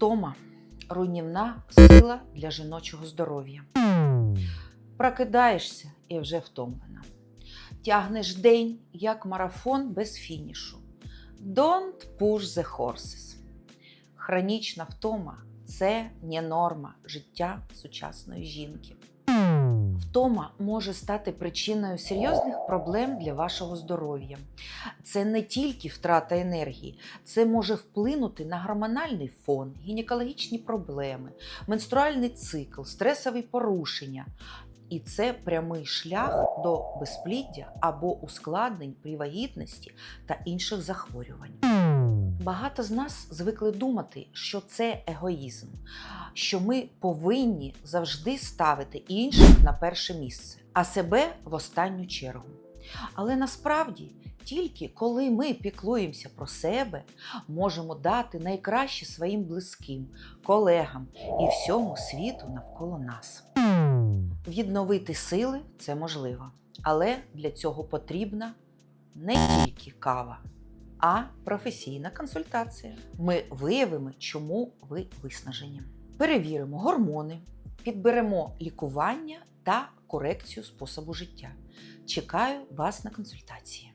Втома руйнівна сила для жіночого здоров'я. Прокидаєшся і вже втомлена. Тягнеш день як марафон без фінішу. Don't push the horses. Хронічна втома це не норма життя сучасної жінки. Втома може стати причиною серйозних проблем для вашого здоров'я. Це не тільки втрата енергії, це може вплинути на гормональний фон, гінекологічні проблеми, менструальний цикл, стресові порушення. І це прямий шлях до безпліддя або ускладнень при вагітності та інших захворювань. Багато з нас звикли думати, що це егоїзм, що ми повинні завжди ставити інших на перше місце, а себе в останню чергу. Але насправді, тільки коли ми піклуємося про себе, можемо дати найкраще своїм близьким, колегам і всьому світу навколо нас. Відновити сили це можливо, але для цього потрібна не тільки кава, а професійна консультація. Ми виявимо, чому ви виснажені. Перевіримо гормони, підберемо лікування та корекцію способу життя. Чекаю вас на консультації.